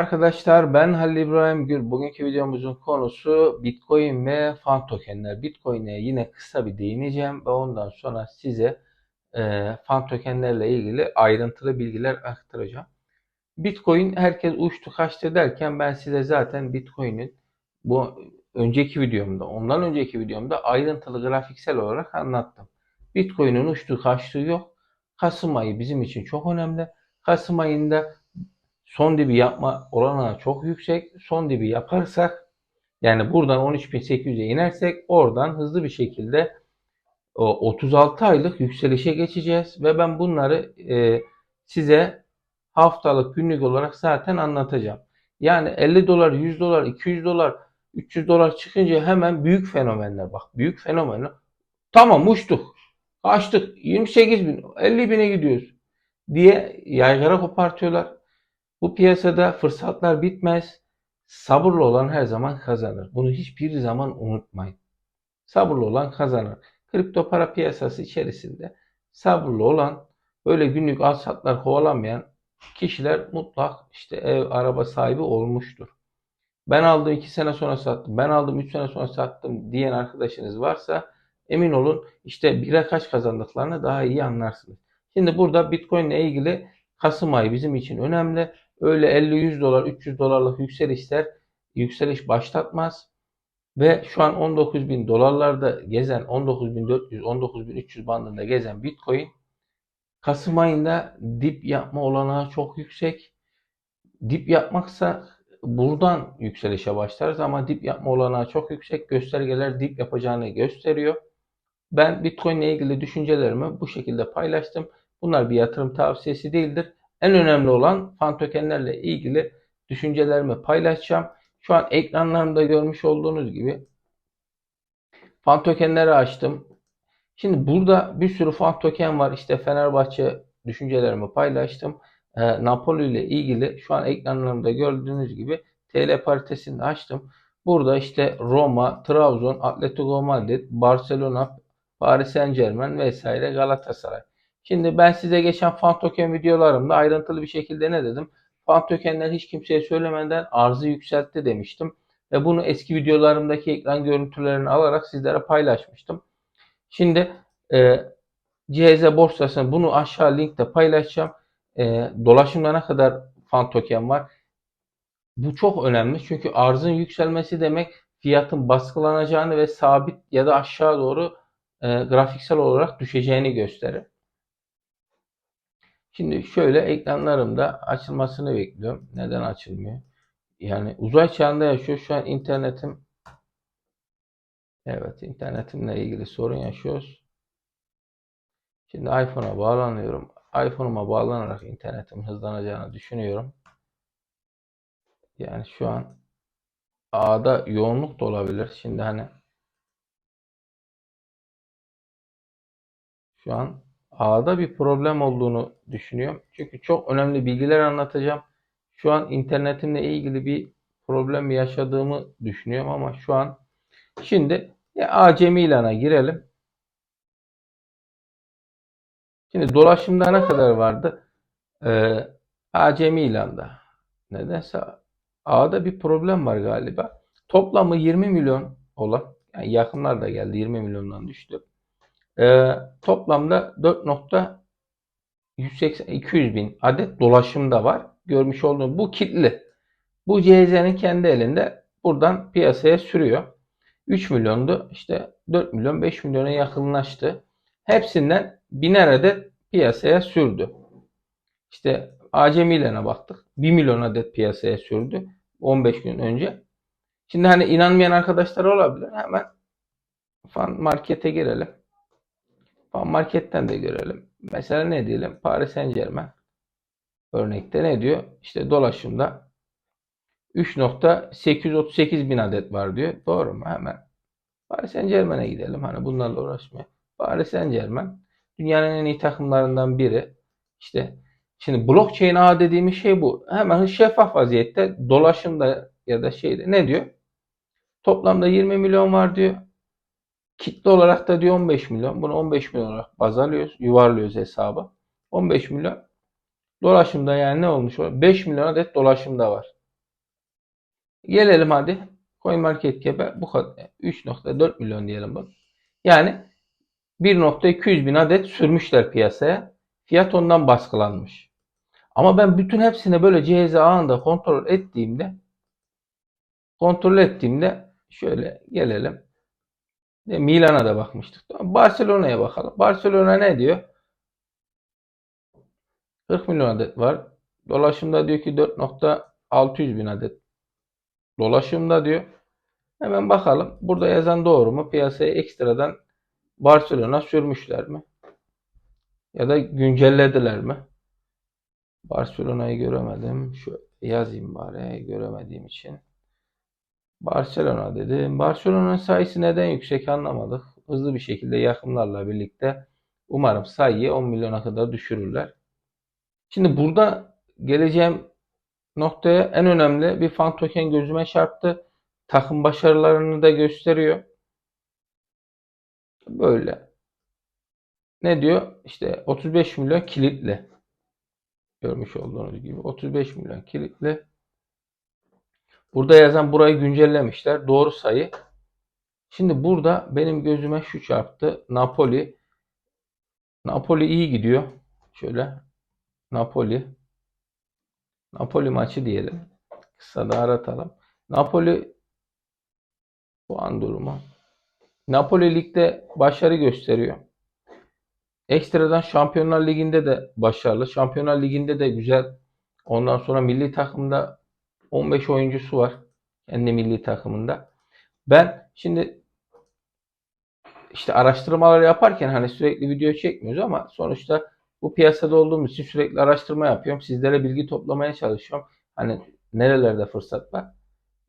Arkadaşlar ben Halil İbrahim Gül. Bugünkü videomuzun konusu Bitcoin ve fan tokenler. Bitcoin'e yine kısa bir değineceğim ve ondan sonra size e, fan tokenlerle ilgili ayrıntılı bilgiler aktaracağım. Bitcoin herkes uçtu kaçtı derken ben size zaten Bitcoin'in bu önceki videomda, ondan önceki videomda ayrıntılı grafiksel olarak anlattım. Bitcoin'in uçtuğu kaçtığı yok. Kasım ayı bizim için çok önemli. Kasım ayında son dibi yapma olanağı çok yüksek. Son dibi yaparsak yani buradan 13.800'e inersek oradan hızlı bir şekilde o 36 aylık yükselişe geçeceğiz ve ben bunları e, size haftalık günlük olarak zaten anlatacağım. Yani 50 dolar, 100 dolar, 200 dolar, 300 dolar çıkınca hemen büyük fenomenler bak. Büyük fenomenler. Tamam uçtuk. Kaçtık. 28 bin, 50 bine gidiyoruz diye yaygara kopartıyorlar. Bu piyasada fırsatlar bitmez. Sabırlı olan her zaman kazanır. Bunu hiçbir zaman unutmayın. Sabırlı olan kazanır. Kripto para piyasası içerisinde sabırlı olan böyle günlük al satlar kovalamayan kişiler mutlak işte ev araba sahibi olmuştur. Ben aldım 2 sene sonra sattım. Ben aldım 3 sene sonra sattım diyen arkadaşınız varsa emin olun işte bire kaç kazandıklarını daha iyi anlarsınız. Şimdi burada Bitcoin ile ilgili Kasım ayı bizim için önemli. Öyle 50-100 dolar, 300 dolarlık yükselişler yükseliş başlatmaz. Ve şu an 19 bin dolarlarda gezen 19.400, 19.300 bandında gezen Bitcoin Kasım ayında dip yapma olanağı çok yüksek. Dip yapmaksa buradan yükselişe başlarız ama dip yapma olanağı çok yüksek. Göstergeler dip yapacağını gösteriyor. Ben Bitcoin ile ilgili düşüncelerimi bu şekilde paylaştım. Bunlar bir yatırım tavsiyesi değildir. En önemli olan fan tokenlerle ilgili düşüncelerimi paylaşacağım. Şu an ekranlarımda görmüş olduğunuz gibi fan tokenleri açtım. Şimdi burada bir sürü fan token var. İşte Fenerbahçe düşüncelerimi paylaştım. E, Napoli ile ilgili şu an ekranlarımda gördüğünüz gibi TL paritesini açtım. Burada işte Roma, Trabzon, Atletico Madrid, Barcelona, Paris Saint Germain vesaire Galatasaray. Şimdi ben size geçen fan token videolarımda ayrıntılı bir şekilde ne dedim? Fan tokenler hiç kimseye söylemeden arzı yükseltti demiştim. Ve bunu eski videolarımdaki ekran görüntülerini alarak sizlere paylaşmıştım. Şimdi e, CHZ borsasını bunu aşağı linkte paylaşacağım. E, dolaşımda ne kadar fan token var? Bu çok önemli çünkü arzın yükselmesi demek fiyatın baskılanacağını ve sabit ya da aşağı doğru e, grafiksel olarak düşeceğini gösterir. Şimdi şöyle ekranlarımda açılmasını bekliyorum. Neden açılmıyor? Yani uzay çağında yaşıyor. Şu an internetim Evet internetimle ilgili sorun yaşıyoruz. Şimdi iPhone'a bağlanıyorum. iPhone'uma bağlanarak internetim hızlanacağını düşünüyorum. Yani şu an ağda yoğunluk da olabilir. Şimdi hani şu an ağda bir problem olduğunu düşünüyorum. Çünkü çok önemli bilgiler anlatacağım. Şu an internetimle ilgili bir problem yaşadığımı düşünüyorum ama şu an şimdi ya acemi ilana girelim. Şimdi dolaşımda ne kadar vardı? Ee, acemi ilanda. Nedense A'da bir problem var galiba. Toplamı 20 milyon olan yani yakınlar da geldi 20 milyondan düştü. Ee, toplamda 4.180 bin adet dolaşımda var. Görmüş olduğunuz bu kitli. Bu CZ'nin kendi elinde buradan piyasaya sürüyor. 3 milyondu. İşte 4 milyon 5 milyona yakınlaştı. Hepsinden biner adet piyasaya sürdü. İşte acemilerine baktık. 1 milyon adet piyasaya sürdü. 15 gün önce. Şimdi hani inanmayan arkadaşlar olabilir. Hemen fan markete girelim. Marketten de görelim. Mesela ne diyelim? Paris Saint Germain örnekte ne diyor? İşte dolaşımda 3.838 bin adet var diyor. Doğru mu? Hemen Paris Saint Germain'e gidelim. Hani bunlarla uğraşmaya. Paris Saint Germain dünyanın en iyi takımlarından biri. İşte şimdi blockchain ağ dediğimiz şey bu. Hemen şeffaf vaziyette dolaşımda ya da şeyde ne diyor? Toplamda 20 milyon var diyor. Kitle olarak da diyor 15 milyon. Bunu 15 milyon olarak baz alıyoruz. Yuvarlıyoruz hesaba. 15 milyon. Dolaşımda yani ne olmuş? 5 milyon adet dolaşımda var. Gelelim hadi. CoinMarketCap'e bu kadar. 3.4 milyon diyelim bak. Yani 1.200 bin adet sürmüşler piyasaya. Fiyat ondan baskılanmış. Ama ben bütün hepsini böyle cihazı anında kontrol ettiğimde kontrol ettiğimde şöyle gelelim. Milan'a da bakmıştık. Barcelona'ya bakalım. Barcelona ne diyor? 40 milyon adet var. Dolaşımda diyor ki 4.600 bin adet. Dolaşımda diyor. Hemen bakalım. Burada yazan doğru mu? Piyasaya ekstradan Barcelona sürmüşler mi? Ya da güncellediler mi? Barcelona'yı göremedim. Şu yazayım bari göremediğim için. Barcelona dedim. Barcelona'nın sayısı neden yüksek anlamadık. Hızlı bir şekilde yakımlarla birlikte umarım sayıyı 10 milyona kadar düşürürler. Şimdi burada geleceğim noktaya en önemli bir fan token gözüme çarptı. Takım başarılarını da gösteriyor. Böyle. Ne diyor? İşte 35 milyon kilitli. Görmüş olduğunuz gibi 35 milyon kilitli. Burada yazan burayı güncellemişler. Doğru sayı. Şimdi burada benim gözüme şu çarptı. Napoli. Napoli iyi gidiyor. Şöyle. Napoli. Napoli maçı diyelim. Kısa da aratalım. Napoli puan durumu. Napoli ligde başarı gösteriyor. Ekstradan Şampiyonlar Ligi'nde de başarılı. Şampiyonlar Ligi'nde de güzel. Ondan sonra milli takımda 15 oyuncusu var. Kendi milli takımında. Ben şimdi işte araştırmalar yaparken hani sürekli video çekmiyoruz ama sonuçta bu piyasada olduğumuz için sürekli araştırma yapıyorum. Sizlere bilgi toplamaya çalışıyorum. Hani nerelerde fırsat var.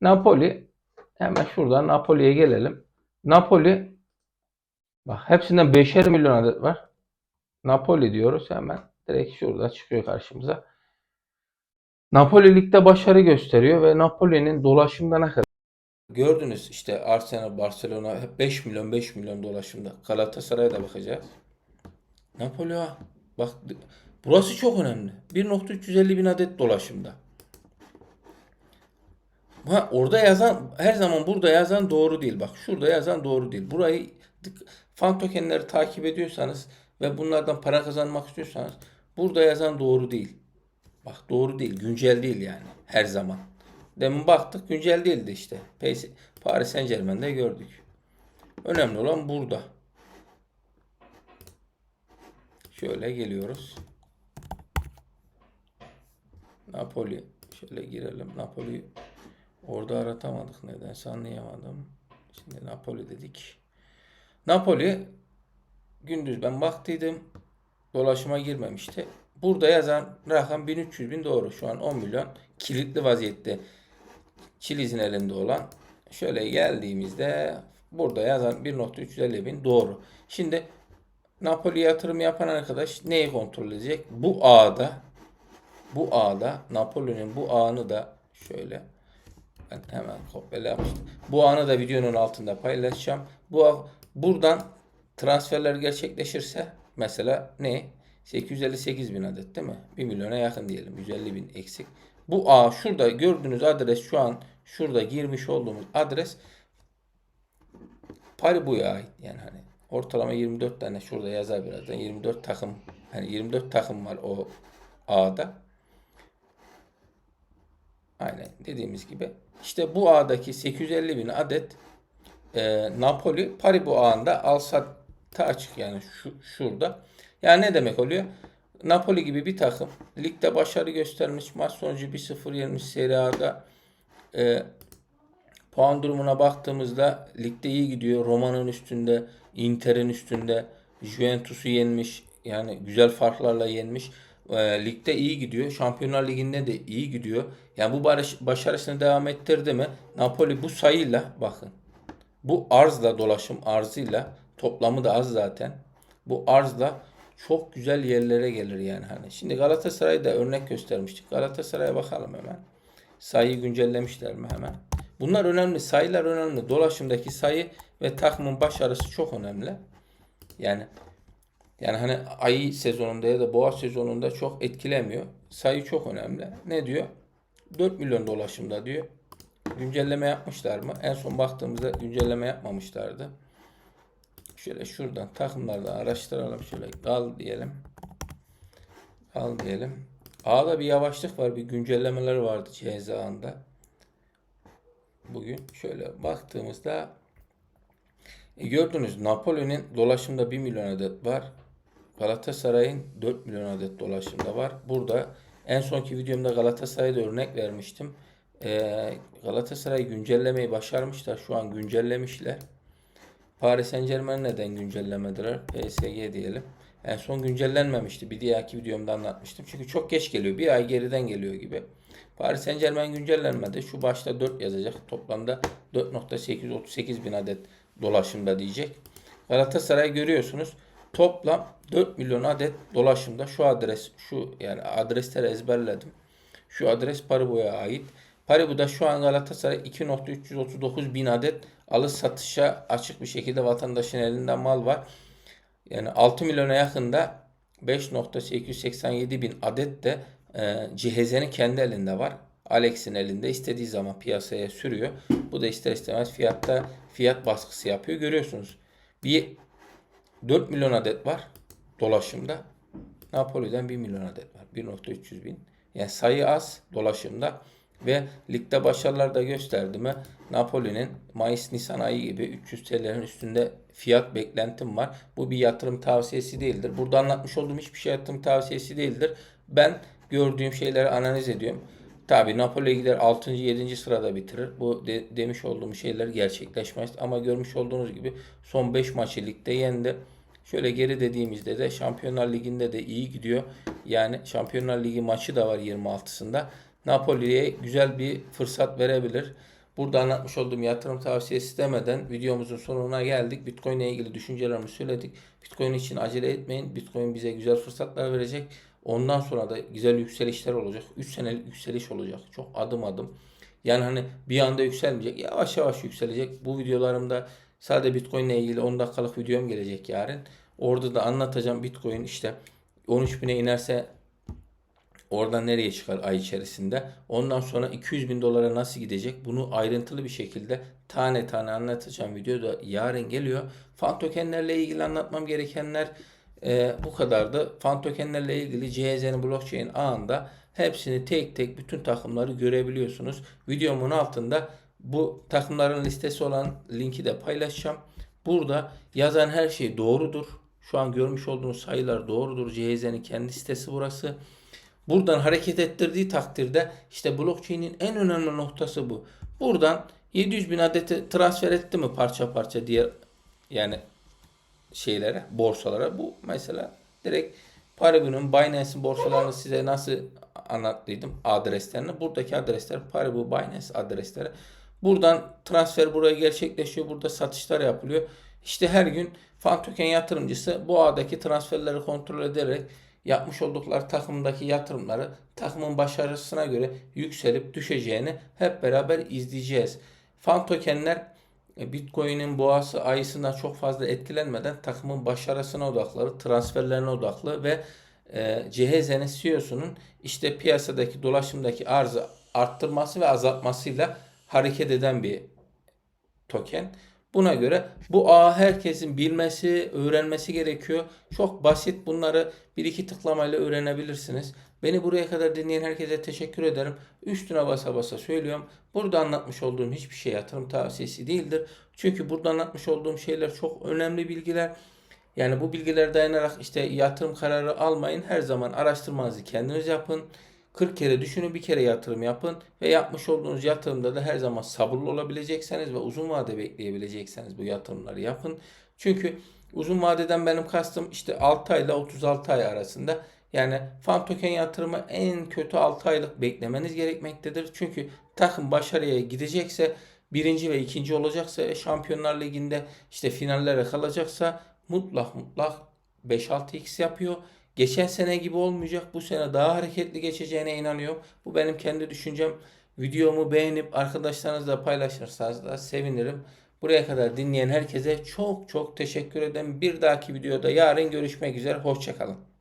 Napoli hemen şuradan Napoli'ye gelelim. Napoli bak hepsinden 5'er milyon adet var. Napoli diyoruz hemen. Direkt şurada çıkıyor karşımıza. Napoli ligde başarı gösteriyor ve Napoli'nin dolaşımda ne kadar? Gördünüz işte Arsenal, Barcelona hep 5 milyon 5 milyon dolaşımda. Galatasaray'a da bakacağız. Napoli. Bak burası çok önemli. 1.350 bin adet dolaşımda. Ha, orada yazan her zaman burada yazan doğru değil. Bak şurada yazan doğru değil. Burayı fan tokenleri takip ediyorsanız ve bunlardan para kazanmak istiyorsanız burada yazan doğru değil. Bak doğru değil. Güncel değil yani. Her zaman. Demin baktık güncel değildi işte. Paris Saint Germain'de gördük. Önemli olan burada. Şöyle geliyoruz. Napoli. Şöyle girelim. Napoli orada aratamadık. Nedense anlayamadım. Şimdi Napoli dedik. Napoli gündüz ben baktıydım. Dolaşıma girmemişti. Burada yazan rakam 1300 bin doğru. Şu an 10 milyon kilitli vaziyette. Çiliz'in elinde olan. Şöyle geldiğimizde burada yazan 1.350 bin doğru. Şimdi Napoli yatırım yapan arkadaş neyi kontrol edecek? Bu ağda bu ağda Napoli'nin bu ağını da şöyle ben hemen kopyalamıştım. Bu anı da videonun altında paylaşacağım. Bu buradan transferler gerçekleşirse mesela ne? 858 bin adet değil mi? 1 milyona yakın diyelim. 150 bin eksik. Bu ağ şurada gördüğünüz adres şu an şurada girmiş olduğumuz adres Paribu'ya ait. Yani hani ortalama 24 tane şurada yazar birazdan. 24 takım hani 24 takım var o ağda. Aynen dediğimiz gibi. İşte bu ağdaki 850 bin adet e, Napoli Paribu ağında alsatta açık yani şu, şurada. Yani ne demek oluyor? Napoli gibi bir takım ligde başarı göstermiş maç sonucu 1-0 yenmiş Serie A'da e, puan durumuna baktığımızda ligde iyi gidiyor. Roma'nın üstünde, Inter'in üstünde, Juventus'u yenmiş. Yani güzel farklarla yenmiş. E, ligde iyi gidiyor. Şampiyonlar Ligi'nde de iyi gidiyor. Yani bu barış, başarısını devam ettirdi mi? Napoli bu sayıyla bakın. Bu arzla dolaşım arzıyla toplamı da az zaten. Bu arzla çok güzel yerlere gelir yani hani. Şimdi Galatasaray'da örnek göstermiştik. Galatasaray'a bakalım hemen. Sayıyı güncellemişler mi hemen? Bunlar önemli. Sayılar önemli. Dolaşımdaki sayı ve takımın başarısı çok önemli. Yani yani hani ayı sezonunda ya da boğa sezonunda çok etkilemiyor. Sayı çok önemli. Ne diyor? 4 milyon dolaşımda diyor. güncelleme yapmışlar mı? En son baktığımızda güncelleme yapmamışlardı. Şöyle şuradan takımlardan araştıralım. Şöyle al diyelim. Al diyelim. A'da bir yavaşlık var. Bir güncellemeler vardı CHZ A'nda. Bugün şöyle baktığımızda e, gördünüz Napoli'nin dolaşımda 1 milyon adet var. Galatasaray'ın 4 milyon adet dolaşımda var. Burada en sonki videomda Galatasaray'da örnek vermiştim. Ee, Galatasaray güncellemeyi başarmışlar. Şu an güncellemişler. Paris Saint Germain neden güncellemediler? PSG diyelim. En son güncellenmemişti. Bir diğerki videomda anlatmıştım. Çünkü çok geç geliyor. Bir ay geriden geliyor gibi. Paris Saint Germain güncellenmedi. Şu başta 4 yazacak. Toplamda 4.838 bin adet dolaşımda diyecek. Galatasaray görüyorsunuz. Toplam 4 milyon adet dolaşımda şu adres şu yani adresleri ezberledim. Şu adres Paribu'ya ait. Paribu'da şu an Galatasaray 2.339 bin adet alış satışa açık bir şekilde vatandaşın elinde mal var. Yani 6 milyona yakında 5.887 bin adet de e, kendi elinde var. Alex'in elinde istediği zaman piyasaya sürüyor. Bu da ister istemez fiyatta fiyat baskısı yapıyor. Görüyorsunuz. Bir 4 milyon adet var dolaşımda. Napoli'den 1 milyon adet var. 1.300 bin. Yani sayı az dolaşımda ve ligde başarılar da gösterdi mi Napoli'nin Mayıs-Nisan ayı gibi 300 TL'nin üstünde fiyat beklentim var. Bu bir yatırım tavsiyesi değildir. Burada anlatmış olduğum hiçbir şey yatırım tavsiyesi değildir. Ben gördüğüm şeyleri analiz ediyorum. Tabi Napoli gider 6. 7. sırada bitirir. Bu de, demiş olduğum şeyler gerçekleşmez. Ama görmüş olduğunuz gibi son 5 maçı ligde yendi. Şöyle geri dediğimizde de Şampiyonlar Ligi'nde de iyi gidiyor. Yani Şampiyonlar Ligi maçı da var 26'sında. Napoli'ye güzel bir fırsat verebilir. Burada anlatmış olduğum yatırım tavsiyesi demeden videomuzun sonuna geldik. Bitcoin ile ilgili düşüncelerimi söyledik. Bitcoin için acele etmeyin. Bitcoin bize güzel fırsatlar verecek. Ondan sonra da güzel yükselişler olacak. 3 senelik yükseliş olacak. Çok adım adım. Yani hani bir anda yükselmeyecek. Yavaş yavaş yükselecek. Bu videolarımda sadece Bitcoin ile ilgili 10 dakikalık videom gelecek yarın. Orada da anlatacağım Bitcoin işte 13 bine inerse oradan nereye çıkar ay içerisinde. Ondan sonra 200 bin dolara nasıl gidecek bunu ayrıntılı bir şekilde tane tane anlatacağım videoda yarın geliyor. Fan tokenlerle ilgili anlatmam gerekenler e, bu kadardı. Fan tokenlerle ilgili CHZ'nin blockchain ağında hepsini tek tek bütün takımları görebiliyorsunuz. Videomun altında bu takımların listesi olan linki de paylaşacağım. Burada yazan her şey doğrudur. Şu an görmüş olduğunuz sayılar doğrudur. CHZ'nin kendi sitesi burası. Buradan hareket ettirdiği takdirde işte blockchain'in en önemli noktası bu. Buradan 700 bin adeti transfer etti mi parça parça diğer yani şeylere, borsalara. Bu mesela direkt Paribu'nun Binance'in borsalarını size nasıl anlattıydım adreslerini. Buradaki adresler Paribu Binance adresleri. Buradan transfer buraya gerçekleşiyor. Burada satışlar yapılıyor. İşte her gün fan token yatırımcısı bu ağdaki transferleri kontrol ederek yapmış oldukları takımdaki yatırımları takımın başarısına göre yükselip düşeceğini hep beraber izleyeceğiz. Fan tokenler e, Bitcoin'in boğası ayısından çok fazla etkilenmeden takımın başarısına odaklı, transferlerine odaklı ve e, CHZ'nin CEO'sunun işte piyasadaki dolaşımdaki arzı arttırması ve azaltmasıyla hareket eden bir token. Buna göre bu ağı herkesin bilmesi, öğrenmesi gerekiyor. Çok basit bunları bir iki tıklamayla öğrenebilirsiniz. Beni buraya kadar dinleyen herkese teşekkür ederim. Üstüne basa basa söylüyorum. Burada anlatmış olduğum hiçbir şey yatırım tavsiyesi değildir. Çünkü burada anlatmış olduğum şeyler çok önemli bilgiler. Yani bu bilgilere dayanarak işte yatırım kararı almayın. Her zaman araştırmanızı kendiniz yapın. 40 kere düşünün bir kere yatırım yapın ve yapmış olduğunuz yatırımda da her zaman sabırlı olabilecekseniz ve uzun vade bekleyebilecekseniz bu yatırımları yapın. Çünkü uzun vadeden benim kastım işte 6 ay ile 36 ay arasında yani fan token yatırımı en kötü 6 aylık beklemeniz gerekmektedir. Çünkü takım başarıya gidecekse birinci ve ikinci olacaksa Şampiyonlar Ligi'nde işte finallere kalacaksa mutlak mutlak 5-6x yapıyor. Geçen sene gibi olmayacak. Bu sene daha hareketli geçeceğine inanıyorum. Bu benim kendi düşüncem. Videomu beğenip arkadaşlarınızla paylaşırsanız da sevinirim. Buraya kadar dinleyen herkese çok çok teşekkür ederim. Bir dahaki videoda yarın görüşmek üzere. Hoşçakalın.